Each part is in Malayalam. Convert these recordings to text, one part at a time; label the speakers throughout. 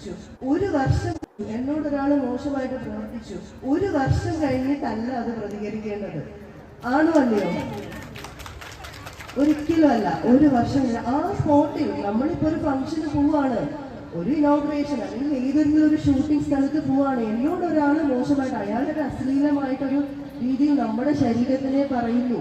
Speaker 1: പ്രവർത്തിച്ചു ഒരു വർഷം എന്നോട് ഒരാൾ മോശമായിട്ട് പ്രവർത്തിച്ചു ഒരു വർഷം കഴിഞ്ഞിട്ടല്ല അത് പ്രതികരിക്കേണ്ടത്. ആണോ അല്ലയോ? ഒരിക്കലും അല്ല. ഒരു വർഷം ആ സ്പോട്ടിൽ നമ്മളിപ്പോ ഒരു ഫംഗ്ഷന് പോവാണ്. ഒരു ഇനോഗ്രേഷൻ അല്ലെങ്കിൽ ഏതെങ്കിലും ഒരു ഷൂട്ടിംഗ് സ്ഥലത്ത് പോവാണ്. എന്നോട് ഒരാൾ മോശമായിട്ട് അയാളുടെ അശ്ലീലമായിട്ടൊരു രീതിയിൽ നമ്മുടെ ശരീരത്തിനെ പറയുന്നു.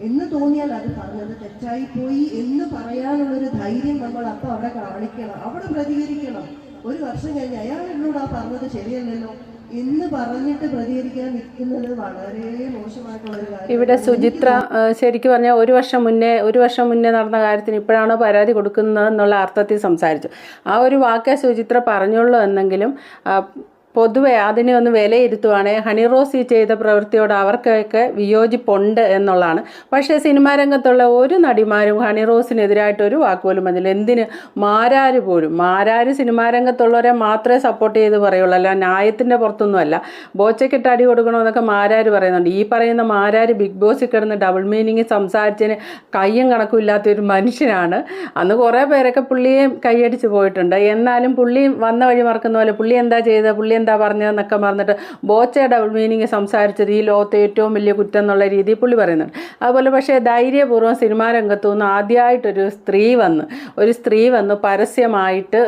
Speaker 1: എന്ന് തോന്നിയാൽ അത് പറഞ്ഞത് തെറ്റായി പോയി എന്ന് പറയാനുള്ളൊരു ധൈര്യം നമ്മൾ അപ്പൊ അവിടെ കാണിക്കണം. അവിടെ പ്രതികരിക്കണം. ഒരു വർഷം കഴിഞ്ഞ് അയാൾ എന്നോട് ആ പറഞ്ഞത് ശരിയല്ലല്ലോ എന്ന് പറഞ്ഞിട്ട് പ്രതികരിക്കാൻ നിൽക്കുന്നത് വളരെ മോശമായിട്ടുള്ള ഒരു കാര്യം
Speaker 2: ഇവിടെ സുചിത്ര ശരിക്കും പറഞ്ഞാൽ ഒരു വർഷം മുന്നേ ഒരു വർഷം മുന്നേ നടന്ന കാര്യത്തിന് ഇപ്പോഴാണോ പരാതി കൊടുക്കുന്നത് എന്നുള്ള അർത്ഥത്തിൽ സംസാരിച്ചു. ആ ഒരു വാക്കേ സുചിത്ര പറഞ്ഞുള്ളൂ എന്നെങ്കിലും പൊതുവെ അതിനെ ഒന്ന് വിലയിരുത്തുവാണെങ്കിൽ ഹണി റോസ് ചെയ്ത പ്രവൃത്തിയോട് അവർക്കൊക്കെ വിയോജിപ്പുണ്ട് എന്നുള്ളതാണ്. പക്ഷേ സിനിമാ രംഗത്തുള്ള ഒരു നടിമാരും ഹണി റോസിനെതിരായിട്ട് ഒരു വാക്ക് പോലും പറഞ്ഞില്ല. എന്തിന്? മാരാര് പോലും. മാരാര് സിനിമാ രംഗത്തുള്ളവരെ മാത്രമേ സപ്പോർട്ട് ചെയ്ത് പറയുള്ളൂ. അല്ല ന്യായത്തിന്റെ പുറത്തൊന്നുമല്ല. ബോച്ചയ്ക്കിട്ട് അടി കൊടുക്കണമെന്നൊക്കെ മാരാര് പറയുന്നുണ്ട്. ഈ പറയുന്ന മാരാര് ബിഗ് ബോസിൽ കിടന്ന് ഡബിൾ മീനിങ് സംസാരിച്ചതിന് കയ്യും കണക്കും ഇല്ലാത്ത ഒരു മനുഷ്യനാണ്. അന്ന് കുറേ പേരൊക്കെ പുള്ളിയെ കൈയടിച്ച് പോയിട്ടുണ്ട്. എന്നാലും പുള്ളി വന്ന വഴി മറക്കുന്ന പോലെ പുള്ളി എന്താ ചെയ്തത്? പുള്ളി എന്താ പറഞ്ഞതെന്നൊക്കെ പറഞ്ഞിട്ട് ബോച്ച ഡബിൾ മീനിങ് സംസാരിച്ചത് ഈ ലോകത്തെ ഏറ്റവും വലിയ കുറ്റം എന്നുള്ള രീതി പുള്ളി പറയുന്നുണ്ട്. അതുപോലെ പക്ഷേ ധൈര്യപൂർവം സിനിമാ രംഗത്തു നിന്ന് ആദ്യമായിട്ടൊരു സ്ത്രീ വന്ന് ഒരു സ്ത്രീ വന്ന് പരസ്യമായിട്ട്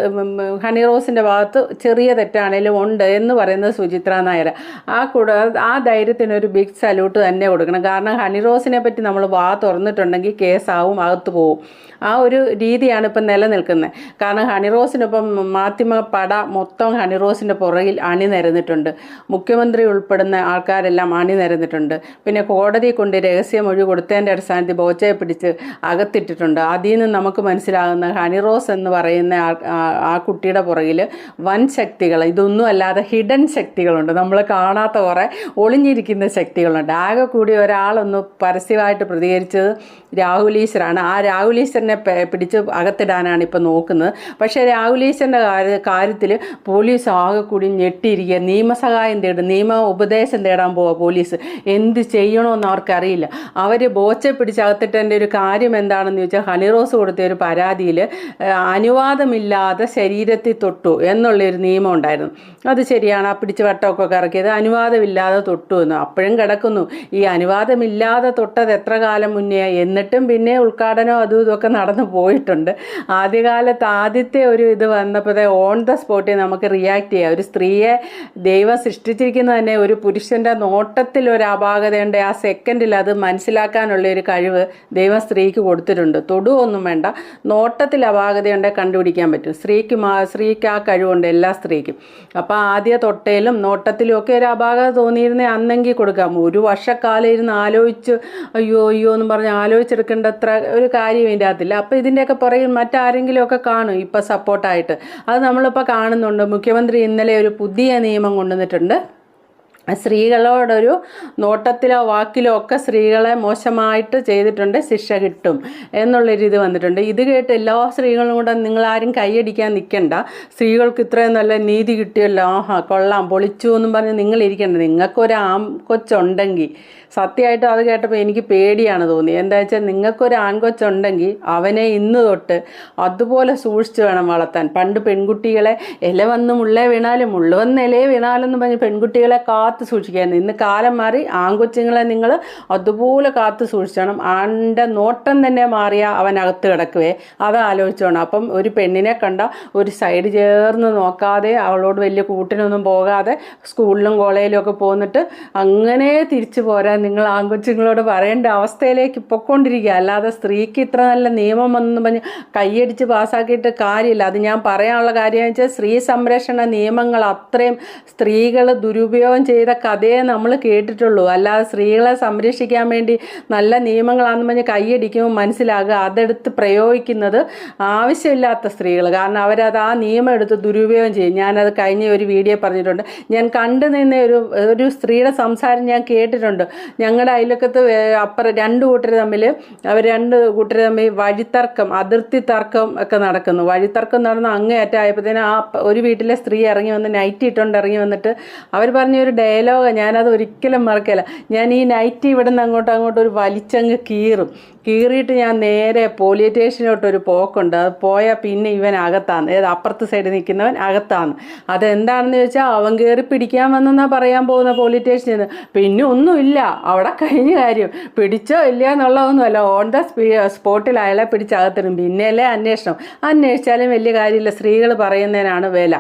Speaker 2: ഹണി റോസിന്റെ ഭാഗത്ത് ചെറിയ തെറ്റാണേലും ഉണ്ട് എന്ന് പറയുന്നത് സുചിത്ര നായർ ആ കൂടെ ആ ധൈര്യത്തിനൊരു ബിഗ് സല്യൂട്ട് തന്നെ കൊടുക്കണം. കാരണം ഹണി റോസിനെ പറ്റി നമ്മൾ വാ തുറന്നിട്ടുണ്ടെങ്കിൽ കേസാവും അകത്ത് പോവും. ആ ഒരു രീതിയാണ് ഇപ്പം നിലനിൽക്കുന്നത്. കാരണം ഹണി റോസിനൊപ്പം മാധ്യമ പട മൊത്തം ഹണി റോസിന്റെ പുറകിൽ അണിനിരന്നിട്ടുണ്ട് മുഖ്യമന്ത്രി ഉൾപ്പെടുന്ന ആൾക്കാരെല്ലാം അണിനിരന്നിട്ടുണ്ട് പിന്നെ കോടതി കൊണ്ട് രഹസ്യമൊഴി കൊടുത്തതിന്റെ അടിസ്ഥാനത്തിൽ ബോച്ചയെ പിടിച്ച് അകത്തിട്ടിട്ടുണ്ട്. അതിൽ നിന്ന് നമുക്ക് മനസ്സിലാകുന്ന ഹണിറോസ് എന്ന് പറയുന്ന ആ- കുട്ടിയുടെ പുറകിൽ വൻ ശക്തികൾ ഇതൊന്നും അല്ലാതെ ഹിഡൻ ശക്തികളുണ്ട്. നമ്മൾ കാണാത്ത കുറേ ഒളിഞ്ഞിരിക്കുന്ന ശക്തികളുണ്ട്. ആകെ കൂടി ഒരാളൊന്ന് പരസ്യമായിട്ട് പ്രതികരിച്ചത് രാഹുൽ ഈശ്വരാണ്. ആ രാഹുൽ ഈശ്വരനെ പിടിച്ച് അകത്തിടാനാണ് ഇപ്പോൾ നോക്കുന്നത്. പക്ഷേ കാര്യ കാര്യത്തിൽ പോലീസ് ആകെ കൂടി ഞെട്ടിയിരിക്കുക നിയമസഹായം തേടും. നിയമ ഉപദേശം തേടാൻ പോവുക പോലീസ്. എന്ത് ചെയ്യണമെന്ന് അവർക്കറിയില്ല. അവർ ബോച്ചെ പിടിച്ച് അകത്തിട്ടതിന്റെ ഒരു കാര്യം എന്താണെന്ന് ചോദിച്ചാൽ ഹണിറോസ് കൊടുത്ത ഒരു പരാതിയിൽ അനുവാദമില്ലാതെ ശരീരത്തിൽ തൊട്ടു എന്നുള്ളൊരു നിയമം ഉണ്ടായിരുന്നു. അത് ശരിയാണ്. ആ പിടിച്ച് വട്ടമൊക്കെ കറക്കിയത്. അനുവാദമില്ലാതെ തൊട്ടു എന്ന്. അപ്പോഴും കിടക്കുന്നു. ഈ അനുവാദമില്ലാതെ തൊട്ടത് എത്ര കാലം മുന്നേ? എന്നിട്ടും പിന്നെ ഉദ്ഘാടനം അതും ഇതൊക്കെ നടന്നു പോയിട്ടുണ്ട്. ആദ്യകാലത്ത് ആദ്യത്തെ ഒരു ഇത് വന്നപ്പോഴേ ഓൺ ദ സ്പോട്ടിൽ നമുക്ക് റിയാക്ട് ചെയ്യാം. ഒരു സ്ത്രീയെ ദൈവം സൃഷ്ടിച്ചിരിക്കുന്നത് തന്നെ ഒരു പുരുഷന്റെ നോട്ടത്തിൽ ഒരു അപാകതയുണ്ട്. ആ സെക്കൻഡിൽ അത് മനസ്സിലാക്കാനുള്ള ഒരു കഴിവ് ദൈവം സ്ത്രീക്ക് കൊടുത്തിട്ടുണ്ട്. തൊടുവൊന്നും വേണ്ട. നോട്ടത്തിൽ അപാകതയുണ്ടെ കണ്ടുപിടിക്കാൻ പറ്റും. സ്ത്രീക്ക് സ്ത്രീക്ക് ആ കഴിവുണ്ട് എല്ലാ സ്ത്രീക്കും. അപ്പോൾ ആദ്യ തൊട്ടയിലും നോട്ടത്തിലും ഒക്കെ ഒരു അപാകത തോന്നിയിരുന്നേ അന്നെങ്കിൽ കൊടുക്കാം. ഒരു വർഷക്കാലം ഇരുന്ന് ആലോചിച്ച് അയ്യോ അയ്യോ എന്ന് പറഞ്ഞ് ആലോചിച്ചെടുക്കേണ്ട അത്ര ഒരു കാര്യം ഇതിന്റെ അകത്തില്ല. അപ്പോൾ ഇതിന്റെയൊക്കെ പുറകിൽ മറ്റാരെങ്കിലും ഒക്കെ കാണും ഇപ്പോൾ സപ്പോർട്ടായിട്ട് അത് നമ്മളിപ്പോൾ കാണുന്നുണ്ട്. മുഖ്യമന്ത്രി ഇന്നലെ ഒരു പുതിയ നിയമം കൊണ്ടുവന്നിട്ടുണ്ട്. സ്ത്രീകളോടൊരു നോട്ടത്തിലോ വാക്കിലോ ഒക്കെ സ്ത്രീകളെ മോശമായിട്ട് ചെയ്തിട്ടുണ്ട് ശിക്ഷ കിട്ടും എന്നുള്ളൊരു ഇത് വന്നിട്ടുണ്ട്. ഇത് കേട്ട് എല്ലാ സ്ത്രീകളും കൂടെ നിങ്ങളാരും കൈയടിക്കാൻ നിൽക്കണ്ട സ്ത്രീകൾക്ക് ഇത്രയും നല്ല നീതി കിട്ടിയല്ലോ. ആഹാ കൊള്ളാം പൊളിച്ചു എന്നും പറഞ്ഞ് നിങ്ങൾ ഇരിക്കണ്ട നിങ്ങൾക്കൊരു ആം കൊച്ചുണ്ടെങ്കിൽ സത്യമായിട്ടും അത് കേട്ടപ്പോൾ എനിക്ക് പേടിയാണ് തോന്നി എന്താ വെച്ചാൽ നിങ്ങൾക്കൊരു ആൺകൊച്ചുണ്ടെങ്കിൽ അവനെ ഇന്ന് തൊട്ട് അതുപോലെ സൂക്ഷിച്ച് വേണം വളർത്താൻ. പണ്ട് പെൺകുട്ടികളെ ഇല വന്ന് മുള്ളേ വീണാലും മുള്ളു വന്ന് ഇലയെ വീണാലെന്ന് പറഞ്ഞ് പെൺകുട്ടികളെ കാത്ത് സൂക്ഷിക്കായിരുന്നു ഇന്ന് കാലം മാറി ആൺകൊച്ചുങ്ങളെ നിങ്ങൾ അതുപോലെ കാത്തു സൂക്ഷിച്ചണം. ആണിന്റെ നോട്ടം തന്നെ മാറിയാൽ അകത്ത് കിടക്കുവേ. അത് ആലോചിച്ചോണം. അപ്പം ഒരു പെണ്ണിനെ കണ്ട ഒരു സൈഡ് ചേർന്ന് നോക്കാതെ അവളോട് വലിയ കൂട്ടിനൊന്നും പോകാതെ സ്കൂളിലും കോളേജിലും ഒക്കെ പോന്നിട്ട് അങ്ങനെ തിരിച്ചു പോരാൻ നിങ്ങൾ ആൺകൊച്ചുങ്ങളോട് പറയേണ്ട അവസ്ഥയിലേക്ക് പൊക്കൊണ്ടിരിക്കുക. അല്ലാതെ സ്ത്രീക്ക് ഇത്ര നല്ല നിയമം വന്നു പറഞ്ഞ് കൈയടിച്ച് പാസ്സാക്കിയിട്ട് കാര്യമില്ല. അത് ഞാൻ പറയാനുള്ള കാര്യം വെച്ചാൽ സ്ത്രീ സംരക്ഷണ നിയമങ്ങൾ അത്രയും സ്ത്രീകൾ ദുരുപയോഗം ചെയ്ത കഥയെ നമ്മൾ കേട്ടിട്ടുള്ളൂ. അല്ലാതെ സ്ത്രീകളെ സംരക്ഷിക്കാൻ വേണ്ടി നല്ല നിയമങ്ങളാണെന്ന് പറഞ്ഞ് കൈയടിക്കുമ്പോൾ മനസ്സിലാകുക അതെടുത്ത് പ്രയോഗിക്കുന്നത് ആവശ്യമില്ലാത്ത സ്ത്രീകൾ കാരണം അവരത് ആ നിയമം എടുത്ത് ദുരുപയോഗം ചെയ്യും. ഞാനത് കഴിഞ്ഞ ഒരു വീഡിയോ പറഞ്ഞിട്ടുണ്ട്. ഞാൻ കണ്ടു നിന്ന ഒരു ഒരു സ്ത്രീയുടെ സംസാരം ഞാൻ കേട്ടിട്ടുണ്ട്. ഞങ്ങളുടെ അയലക്കത്ത് അപ്പുറം രണ്ട് കൂട്ടർ തമ്മിൽ അവർ രണ്ട് കൂട്ടർ തമ്മിൽ വഴിത്തർക്കം അതിർത്തി തർക്കം ഒക്കെ നടക്കുന്നു. വഴിത്തർക്കം നടന്ന് അങ്ങേയറ്റായപ്പോഴത്തേനും ആ ഒരു വീട്ടിലെ സ്ത്രീ ഇറങ്ങി വന്ന് നൈറ്റ് ഇട്ടുകൊണ്ട് ഇറങ്ങി വന്നിട്ട് അവർ പറഞ്ഞ ഒരു ഡയലോഗ് ഞാനത് ഒരിക്കലും മറക്കില്ല. ഞാൻ ഈ നൈറ്റ് ഇവിടെ നിന്ന് അങ്ങോട്ടും അങ്ങോട്ടും ഒരു വലിച്ചങ്ങ് കീറും. കീറിയിട്ട് ഞാൻ നേരെ പോലീസ് സ്റ്റേഷനിലോട്ട് ഒരു പോക്കുണ്ട്. അത് പോയാൽ പിന്നെ ഇവൻ അകത്താണ് ഏത് അപ്പുറത്ത് സൈഡിൽ നിൽക്കുന്നവൻ അകത്താണ് അതെന്താണെന്ന് ചോദിച്ചാൽ അവൻ കയറി പിടിക്കാൻ വന്നെന്നാ പറയാൻ പോകുന്ന പോലീസ് സ്റ്റേഷനിൽ നിന്ന് പിന്നെ ഒന്നുമില്ല. അവിടെ കഴിഞ്ഞ കാര്യം. പിടിച്ചോ ഇല്ല എന്നുള്ളതൊന്നുമല്ല. ഓൺ ദ സ്പോട്ടിൽ അയാളെ പിടിച്ചകത്തിടും പിന്നെയല്ലേ അന്വേഷണം. അന്വേഷിച്ചാലും വലിയ കാര്യമില്ല. സ്ത്രീകൾ പറയുന്നതിനാണ് വില.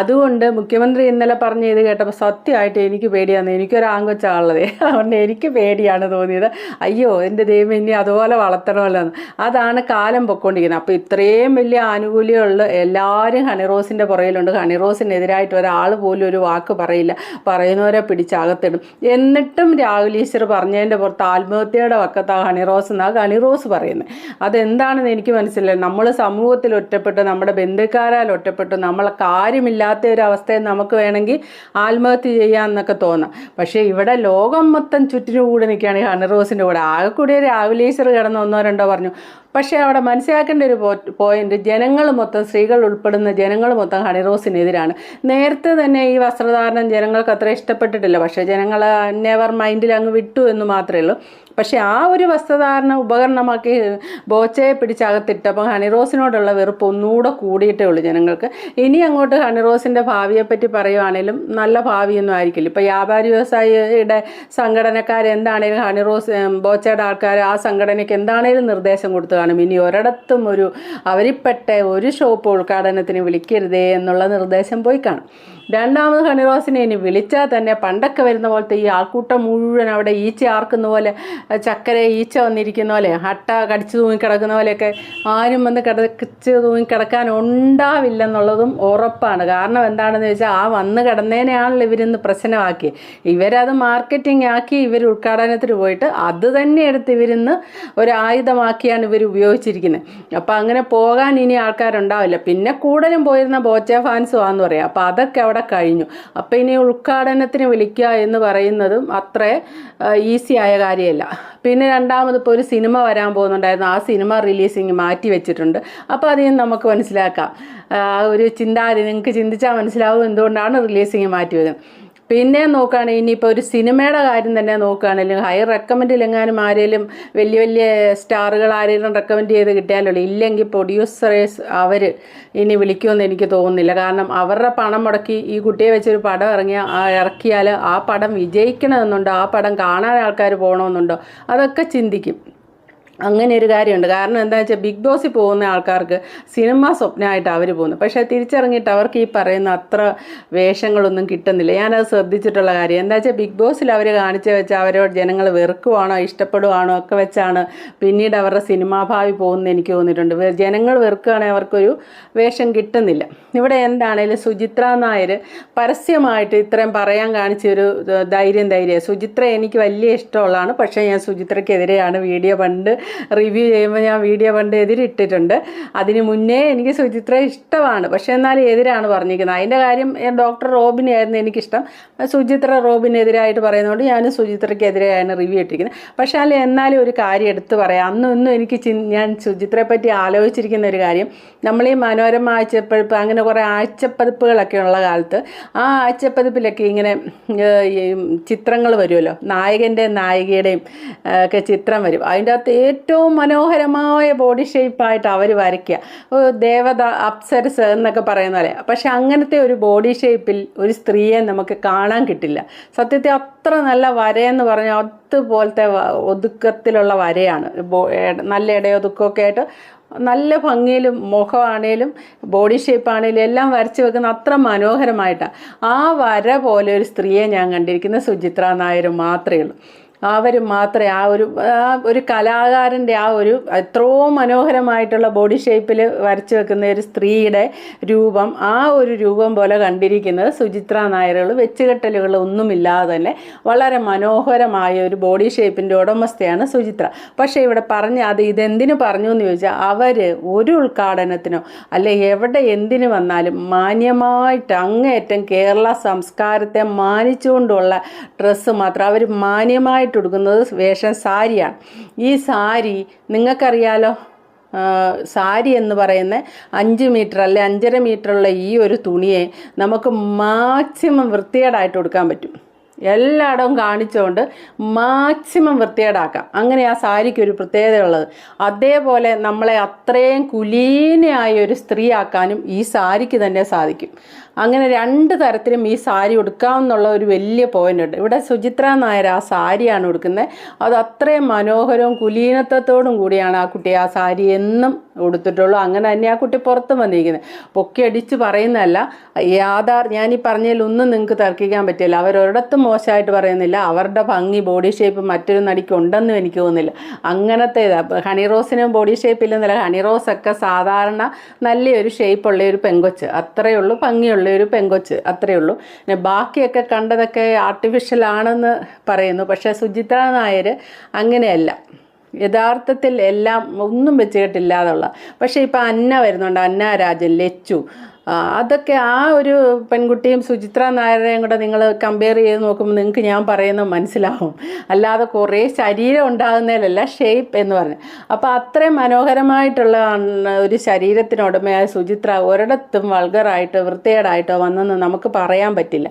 Speaker 2: അതുകൊണ്ട് മുഖ്യമന്ത്രി ഇന്നലെ പറഞ്ഞ ഇത് കേട്ടപ്പോൾ സത്യമായിട്ട് എനിക്ക് പേടിയാണ് എനിക്കൊരു ആങ്കൊച്ചാളുള്ളത് അതുകൊണ്ട് എനിക്ക് പേടിയാണ് തോന്നിയത്. അയ്യോ എന്റെ ദൈവം ഇനി അതുപോലെ വളർത്തണമല്ലോ എന്ന്. അതാണ് കാലം പൊക്കോണ്ടിരിക്കുന്നത്. അപ്പോൾ ഇത്രയും വലിയ ആനുകൂല്യമുള്ള എല്ലാവരും ഹണിറോസിന്റെ പുറയിലുണ്ട് ഹണിറോസിനെതിരായിട്ട് ഒരാൾ പോലും ഒരു വാക്ക് പറയില്ല. പറയുന്നവരെ പിടിച്ചകത്തിടും. എന്നിട്ടും രാഹുൽ ഈശ്വർ പറഞ്ഞതിന്റെ പുറത്ത് ആത്മഹത്യയുടെ വക്കത്താണ് ഹണിറോസ് എന്നാണ് ഹണിറോസ് പറയുന്നത് അതെന്താണെന്ന് എനിക്ക് മനസ്സിലായി. നമ്മൾ സമൂഹത്തിൽ ഒറ്റപ്പെട്ട് നമ്മുടെ ബന്ധുക്കാരാൽ ഒറ്റപ്പെട്ട് നമ്മളെ കാര്യമില്ലാത്ത ഒരു അവസ്ഥയിൽ നമുക്ക് വേണമെങ്കിൽ ആത്മഹത്യ ചെയ്യാമെന്നൊക്കെ തോന്നാം. പക്ഷേ ഇവിടെ ലോകം മൊത്തം ചുറ്റിനു കൂടെ നിൽക്കുകയാണ് ഹണിറോസിന്റെ കൂടെ ആകെ കൂടി. രാഹുൽ ഈശ്വർ കിടന്ന് ഒന്നോ രണ്ടോ പറഞ്ഞു. പക്ഷേ അവിടെ മനസ്സിലാക്കേണ്ട ഒരു പോയിന്റ് ജനങ്ങൾ മൊത്തം സ്ത്രീകൾ ഉൾപ്പെടുന്ന ജനങ്ങൾ മൊത്തം ഹണിറോസിനെതിരാണ് നേരത്തെ തന്നെ ഈ വസ്ത്രധാരണം ജനങ്ങൾക്ക് അത്ര ഇഷ്ടപ്പെട്ടിട്ടില്ല. പക്ഷേ ജനങ്ങൾ നെവർ മൈൻഡിൽ അങ്ങ് വിട്ടു എന്ന് മാത്രമേ ഉള്ളൂ. പക്ഷേ ആ ഒരു വസ്ത്രധാരണ ഉപകരണമാക്കി ബോച്ചയെ പിടിച്ചകത്തിട്ടപ്പോൾ ഹണിറോസിനോടുള്ള വെറുപ്പ് ഒന്നുകൂടെ കൂടിയിട്ടേ ഉള്ളൂ ജനങ്ങൾക്ക്. ഇനി അങ്ങോട്ട് ഹണിറോസിന്റെ ഭാവിയെപ്പറ്റി പറയുവാണേലും നല്ല ഭാവിയൊന്നും ആയിരിക്കില്ല. ഇപ്പോൾ വ്യാപാരി വ്യവസായിയുടെ സംഘടനക്കാർ എന്താണേലും ഹണിറോസ് ബോച്ചയുടെ ആൾക്കാർ ആ സംഘടനയ്ക്ക് എന്താണേലും നിർദ്ദേശം കൊടുത്തു കാണും. ഇനി ഒരിടത്തും ഒരു അവരിപ്പെട്ട ഒരു ഷോപ്പ് ഉദ്ഘാടനത്തിന് വിളിക്കരുതേ എന്നുള്ള നിർദ്ദേശം പോയി കാണും. രണ്ടാമത് ഹണിറോസിനെ ഇനി വിളിച്ചാൽ തന്നെ പണ്ടൊക്കെ വരുന്ന പോലത്തെ ഈ ആൾക്കൂട്ടം മുഴുവൻ അവിടെ ഈച്ച ആർക്കുന്ന പോലെ ചക്കര ഈച്ച വന്നിരിക്കുന്ന പോലെ ഹട്ട കടിച്ചു തൂങ്ങിക്കിടക്കുന്ന പോലെയൊക്കെ ആരും വന്ന് കിടച്ച് തൂങ്ങിക്കിടക്കാൻ ഉണ്ടാവില്ലെന്നുള്ളതും ഉറപ്പാണ്. കാരണം എന്താണെന്ന് വെച്ചാൽ ആ വന്ന് കിടന്നതിനെയാണല്ലോ ഇവരിന്ന് പ്രശ്നമാക്കി ഇവരത് മാർക്കറ്റിംഗ് ആക്കി ഇവർ ഉദ്ഘാടനത്തിന് പോയിട്ട് അത് തന്നെ എടുത്ത് ഇവരിന്ന് ഒരു ആയുധമാക്കിയാണ് ഇവർ ഉപയോഗിച്ചിരിക്കുന്നത്. അപ്പോൾ അങ്ങനെ പോകാൻ ഇനി ആൾക്കാരുണ്ടാവില്ല. പിന്നെ കൂടുതലും പോയിരുന്ന ബോച്ച ഫാൻസ് ആന്ന് പറയാം. അപ്പോൾ അതൊക്കെ അവിടെ കഴിഞ്ഞു. അപ്പോൾ ഇനി ഉദ്ഘാടനത്തിന് വിളിക്കുക എന്ന് പറയുന്നതും അത്ര ഈസി ആയ കാര്യമല്ല. പിന്നെ രണ്ടാമത് ഇപ്പോൾ ഒരു സിനിമ വരാൻ പോകുന്നുണ്ടായിരുന്നു. ആ സിനിമ റിലീസിങ് മാറ്റി വെച്ചിട്ടുണ്ട്. അപ്പോൾ അതിൽ നമുക്ക് മനസ്സിലാക്കാം. ഒരു ചിന്താഗതി. നിങ്ങൾക്ക് ചിന്തിച്ചാൽ മനസ്സിലാവും എന്തുകൊണ്ടാണ് റിലീസിങ് മാറ്റി വരുന്നത് പിന്നെ നോക്കുകയാണെങ്കിൽ ഇനിയിപ്പോൾ ഒരു സിനിമയുടെ കാര്യം തന്നെ നോക്കുകയാണെങ്കിലും ഹൈ റെക്കമെൻഡ് എങ്ങാനും ആരെങ്കിലും വലിയ വലിയ സ്റ്റാറുകൾ ആരെങ്കിലും റെക്കമെൻഡ് ചെയ്ത് കിട്ടിയാലുള്ളൂ ഇല്ലെങ്കിൽ പ്രൊഡ്യൂസേഴ്സ് അവർ ഇനി വിളിക്കുമെന്ന് എനിക്ക് തോന്നുന്നില്ല. കാരണം അവരുടെ പണം മുടക്കി ഈ കുട്ടിയെ വെച്ചൊരു പടം ഇറങ്ങിയ ഇറക്കിയാൽ ആ പടം വിജയിക്കണമെന്നുണ്ടോ? ആ പടം കാണാൻ ആൾക്കാർ പോകണമെന്നുണ്ടോ? അതൊക്കെ ചിന്തിക്കും. അങ്ങനെ ഒരു കാര്യമുണ്ട്. കാരണം എന്താ വെച്ചാൽ ബിഗ് ബോസിൽ പോകുന്ന ആൾക്കാർക്ക് സിനിമ സ്വപ്നമായിട്ട് അവർ പോകുന്നു. പക്ഷേ തിരിച്ചിറങ്ങിയിട്ട് അവർക്ക് ഈ പറയുന്ന അത്ര വേഷങ്ങളൊന്നും കിട്ടുന്നില്ല. ഞാനത് ശ്രദ്ധിച്ചിട്ടുള്ള കാര്യം എന്താ വെച്ചാൽ ബിഗ് ബോസിൽ അവർ കാണിച്ചു വെച്ചാൽ അവരോട് ജനങ്ങൾ വെറുക്കുവാണോ ഇഷ്ടപ്പെടുവാണോ ഒക്കെ വെച്ചാണ് പിന്നീട് അവരുടെ സിനിമാഭാവി പോകുന്നത് എനിക്ക് തോന്നിയിട്ടുണ്ട്. ജനങ്ങൾ വെറുക്കുകയാണെങ്കിൽ അവർക്കൊരു വേഷം കിട്ടുന്നില്ല. ഇവിടെ എന്താണേലും സുചിത്ര നായർ പരസ്യമായിട്ട് ഇത്രയും പറയാൻ കാണിച്ച ഒരു ധൈര്യം ധൈര്യം സുചിത്ര എനിക്ക് വലിയ ഇഷ്ടമുള്ളതാണ്. പക്ഷേ ഞാൻ സുചിത്രയ്ക്കെതിരെയാണ് വീഡിയോ പണ്ട് റിവ്യൂ ചെയ്യുമ്പോൾ ഞാൻ വീഡിയോ പണ്ട് എതിരിട്ടിട്ടുണ്ട്. അതിന് മുന്നേ എനിക്ക് സുചിത്ര ഇഷ്ടമാണ്. പക്ഷേ എന്നാലും എതിരാണ് പറഞ്ഞിരിക്കുന്നത്. അതിന്റെ കാര്യം ഡോക്ടർ റോബിനെ ആയിരുന്നു എനിക്കിഷ്ടം. സുചിത്ര റോബിനെതിരായിട്ട് പറയുന്നതുകൊണ്ട് ഞാൻ സുചിത്രയ്ക്കെതിരെയാണ് റിവ്യൂ ഇട്ടിരിക്കുന്നത്. പക്ഷേ അല്ല എന്നാലും ഒരു കാര്യം എടുത്തു പറയാം. അന്നും എനിക്ക് ചി ഞാൻ സുചിത്രയെ പറ്റി ആലോചിച്ചിരിക്കുന്ന ഒരു കാര്യം. നമ്മൾ ഈ മനോരമ ആഴ്ചപ്പതിപ്പ് അങ്ങനെ കുറേ ആഴ്ചപ്പതിപ്പുകളൊക്കെ ഉള്ള കാലത്ത് ആ ആഴ്ചപ്പതിപ്പിലൊക്കെ ഇങ്ങനെ ചിത്രങ്ങൾ വരുമല്ലോ. നായകന്റെയും നായികയുടെയും ഒക്കെ ചിത്രം വരും. അതിന്റെ അകത്ത് ഏറ്റവും മനോഹരമായ ബോഡി ഷേപ്പായിട്ട് അവർ വരയ്ക്കുക. ദേവത അപ്സരസ് എന്നൊക്കെ പറയുന്ന പോലെ. പക്ഷെ അങ്ങനത്തെ ഒരു ബോഡി ഷേപ്പിൽ ഒരു സ്ത്രീയെ നമുക്ക് കാണാൻ കിട്ടില്ല. സത്യത്തെ അത്ര നല്ല വരയെന്ന് പറഞ്ഞാൽ അതുപോലത്തെ ഒതുക്കത്തിലുള്ള വരയാണ്. നല്ല ഇടയൊതുക്കമൊക്കെ ആയിട്ട് നല്ല ഭംഗിയിലും മുഖമാണേലും ബോഡി ഷേപ്പ് ആണേലും എല്ലാം വരച്ച് വെക്കുന്ന അത്ര മനോഹരമായിട്ടാണ്. ആ വര പോലെ ഒരു സ്ത്രീയെ ഞാൻ കണ്ടിരിക്കുന്ന സുചിത്ര നായർ മാത്രമേ ഉള്ളൂ. അവർ മാത്രമേ ആ ഒരു ഒരു കലാകാരന്റെ ആ ഒരു എത്രയോ മനോഹരമായിട്ടുള്ള ബോഡി ഷേപ്പിൽ വരച്ചു വെക്കുന്ന ഒരു സ്ത്രീയുടെ രൂപം ആ ഒരു രൂപം പോലെ കണ്ടിരിക്കുന്നത് സുചിത്ര നായരുകൾ. വെച്ചുകെട്ടലുകൾ ഒന്നുമില്ലാതെ തന്നെ വളരെ മനോഹരമായ ഒരു ബോഡി ഷേപ്പിന്റെ ഉടമസ്ഥയാണ് സുചിത്ര. പക്ഷേ ഇവിടെ പറഞ്ഞ അത് ഇതെന്തിനു പറഞ്ഞു എന്ന് ചോദിച്ചാൽ അവർ ഒരു ഉദ്ഘാടനത്തിനോ അല്ലെ എവിടെ എന്തിനു വന്നാലും മാന്യമായിട്ട് അങ്ങേയറ്റം കേരള സംസ്കാരത്തെ മാനിച്ചുകൊണ്ടുള്ള ഡ്രസ്സ് മാത്രം അവർ മാന്യമായിട്ട് ഉടുക്കുന്നത് വേഷം സാരിയാണ്. ഈ സാരി നിങ്ങൾക്കറിയാലോ സാരി എന്ന് പറയുന്ന അഞ്ച് മീറ്റർ അല്ലെ അഞ്ചര മീറ്ററുള്ള ഈ ഒരു തുണിയെ നമുക്ക് മാക്സിമം വൃത്തികേടായിട്ട് കൊടുക്കാൻ പറ്റും. എല്ലായിടവും കാണിച്ചുകൊണ്ട് മാക്സിമം വൃത്തികേടാക്കാം. അങ്ങനെ ആ സാരിക്ക് ഒരു പ്രത്യേകതയുള്ളത് അതേപോലെ നമ്മളെ അത്രയും കുലീനയായ ഒരു സ്ത്രീ ആക്കാനും ഈ സാരിക്ക് തന്നെ സാധിക്കും. അങ്ങനെ രണ്ട് തരത്തിലും ഈ സാരി ഉടുക്കാമെന്നുള്ള ഒരു വലിയ പോയിന്റ് ഉണ്ട്. ഇവിടെ സുചിത്ര നായർ ആ സാരിയാണ് ഉടുക്കുന്നത്. അത് അത്രയും മനോഹരവും കുലീനത്വത്തോടും കൂടിയാണ് ആ കുട്ടി ആ സാരി എന്നും ഉടുത്തിട്ടുള്ളൂ. അങ്ങനെ തന്നെ ആ കുട്ടി പുറത്ത് വന്നിരിക്കുന്നത്. പൊക്കി അടിച്ച് പറയുന്നതല്ല യാഥാർ ഞാൻ ഈ പറഞ്ഞതിൽ ഒന്നും നിങ്ങൾക്ക് തർക്കിക്കാൻ പറ്റില്ല. അവരൊരിടത്തും മോശമായിട്ട് പറയുന്നില്ല. അവരുടെ ഭംഗി ബോഡി ഷേപ്പ് മറ്റൊരു നടിക്ക് ഉണ്ടെന്നും എനിക്ക് തോന്നുന്നില്ല. അങ്ങനത്തെ ഹണി റോസിനും ബോഡി ഷേപ്പ് ഇല്ലെന്നല്ല. ഹണി റോസ് ഒക്കെ സാധാരണ നല്ലൊരു ഷേപ്പുള്ള ഒരു പെങ്കൊച്ച്. അത്രയേ ഉള്ളൂ ഭംഗിയുള്ള. ഒരു പെങ്കൊച്ച് അത്രയേ ഉള്ളൂ. പിന്നെ ബാക്കിയൊക്കെ കണ്ടതൊക്കെ ആർട്ടിഫിഷ്യൽ ആണെന്ന് പറയുന്നു. പക്ഷേ സുചിത്ര നായർ അങ്ങനെയല്ല. യഥാർത്ഥത്തിൽ എല്ലാം ഒന്നും വെച്ച് കെട്ടില്ലാതുള്ള പക്ഷേ ഇപ്പം അന്ന വരുന്നുണ്ട്. അന്ന രാജൻ ലച്ചു. അതൊക്കെ ആ ഒരു പെൺകുട്ടിയും സുചിത്ര നായരെയും കൂടെ നിങ്ങൾ കമ്പയർ ചെയ്ത് നോക്കുമ്പോൾ നിങ്ങൾക്ക് ഞാൻ പറയുന്നത് മനസ്സിലാവും. അല്ലാതെ കുറേ ശരീരം ഉണ്ടാകുന്നതിലല്ല ഷേപ്പ് എന്ന് പറഞ്ഞു. അപ്പോൾ അത്രയും മനോഹരമായിട്ടുള്ള ഒരു ശരീരത്തിനുടമയായ സുചിത്ര. ഒരിടത്തും വൾഗറായിട്ടോ വൃത്തികേടായിട്ടോ വന്നെന്ന് നമുക്ക് പറയാൻ പറ്റില്ല.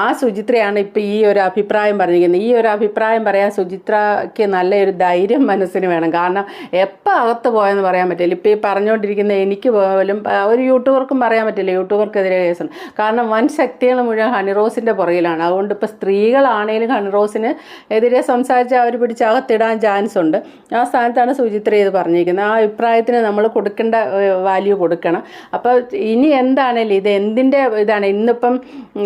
Speaker 2: ആ സുചിത്രയാണ് ഇപ്പം ഈ ഒരു അഭിപ്രായം പറഞ്ഞിരിക്കുന്നത്. ഈ ഒരു അഭിപ്രായം പറയാൻ സുചിത്രയ്ക്ക് നല്ലൊരു ധൈര്യം മനസ്സിന് വേണം. കാരണം എപ്പോൾ അകത്ത് പോയെന്ന് പറയാൻ പറ്റില്ല. ഇപ്പം ഈ പറഞ്ഞുകൊണ്ടിരിക്കുന്ന എനിക്ക് പോലും ഒരു യൂട്യൂബർക്കും പറയാൻ പറ്റില്ല. യൂട്യൂബർക്കെതിരെ കേസുണ്ട് കാരണം വൻ ശക്തികൾ മുഴുവൻ ഹണിറോസിന്റെ പുറകിലാണ്. അതുകൊണ്ട് ഇപ്പോൾ സ്ത്രീകളാണേലും ഹണിറോസിന് എതിരെ സംസാരിച്ച് അവർ പിടിച്ച് അകത്തിടാൻ ചാൻസ് ഉണ്ട്. ആ സ്ഥാനത്താണ് സുചിത്ര ഇത് പറഞ്ഞിരിക്കുന്നത്. ആ അഭിപ്രായത്തിന് നമ്മൾ കൊടുക്കേണ്ട വാല്യൂ കൊടുക്കണം. അപ്പോൾ ഇനി എന്താണേലും ഇത് എന്തിന്റെ ഇതാണ്? ഇന്നിപ്പം ഉം,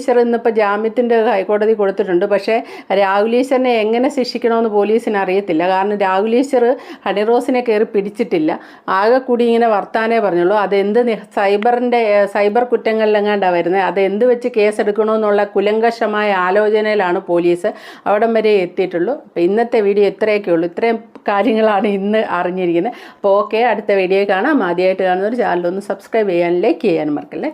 Speaker 2: രാഹുൽ ഈശ്വർ ഇന്നിപ്പോൾ ജാമ്യത്തിന്റെ ഹൈക്കോടതി കൊടുത്തിട്ടുണ്ട്. പക്ഷേ രാഹുൽ ഈശ്വറിനെ എങ്ങനെ ശിക്ഷിക്കണമെന്ന് പോലീസിന് അറിയത്തില്ല. കാരണം രാഹുൽ ഈശ്വർ ഹണിറോസിനെ കയറി പിടിച്ചിട്ടില്ല. ആകെ കൂടി ഇങ്ങനെ വർത്താനേ പറഞ്ഞുള്ളൂ. അതെന്ത് സൈബറിന്റെ സൈബർ കുറ്റങ്ങളിലെങ്ങാണ്ടാണ് വരുന്നത് അതെന്ത് വെച്ച് കേസെടുക്കണമെന്നുള്ള കുലങ്കഷമായ ആലോചനയിലാണ് പോലീസ് അവിടം വരെ എത്തിയിട്ടുള്ളൂ. അപ്പോൾ ഇന്നത്തെ വീഡിയോ ഇത്രയൊക്കെ ഉള്ളൂ. ഇത്രയും കാര്യങ്ങളാണ് ഇന്ന് അറിഞ്ഞിരിക്കുന്നത്. അപ്പോൾ ഓക്കെ അടുത്ത വീഡിയോ കാണാം. ആദ്യമായിട്ട് കാണുന്നവർ ചാനലൊന്ന് സബ്സ്ക്രൈബ് ചെയ്യാൻ ലൈക്ക് ചെയ്യാനും മറക്കല്ലേ?